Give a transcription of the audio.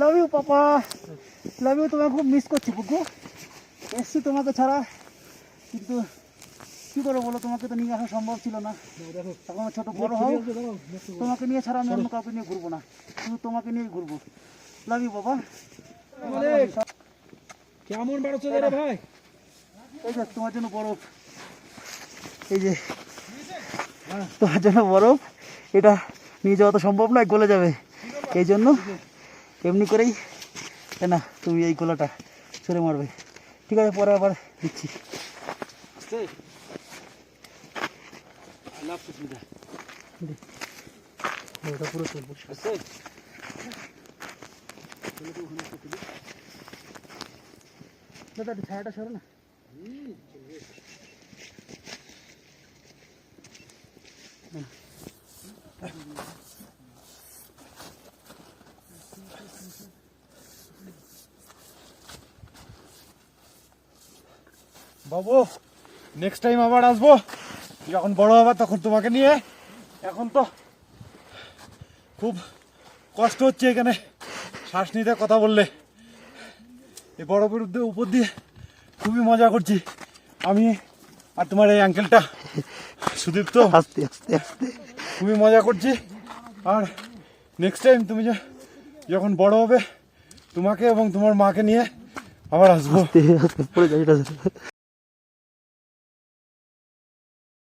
Love you papa love you তোমাকে খুব miss করছি বুকু এসছি তোমাকে ছাড়া। কিন্তু কি করে বলো তোমাকে তো নিয়ে আসা সম্ভব ছিল না। এখন ছোট বড় হও। তোমাকে নিয়ে ছাড়া আমি অন্য কাউকে নিয়ে ঘুরবো না। শুধু তোমাকে নিয়েই ঘুরবো। লাভ ইউ বাবা কেমন বাড়ছে রে ভাই? এই যে তোমার জন্য বরফ। এই যে তোমার জন্য বরফ। এটা নিয়ে যাওয়া তো সম্ভব নয় গলে যাবে। এই জন্য এমনি করেই না, তুমি এই গোলাটা ছুঁড়ে মারবে। ঠিক আছে, পরে আবার দিচ্ছি। ছায়াটা সরো না। বাবু নেক্সট টাইম আবার আসব। যখন বড় হবা তখন তোমাকে নিয়ে। এখন তো খুব কষ্ট হচ্ছে এখানে। শ্বাস নিতে কথা বললে। এই বড় বিরুদ্ধে উপর দিয়ে খুবই মজা করছি। আমি আর তোমার এই আঙ্কেলটা সুদীপ্ত আস্তে আস্তে আস্তে। খুবই মজা করছি। আর নেক্সট টাইম তুমি যে যখন বড় হবে তোমাকে এবং তোমার মাকে নিয়ে আবার আসব।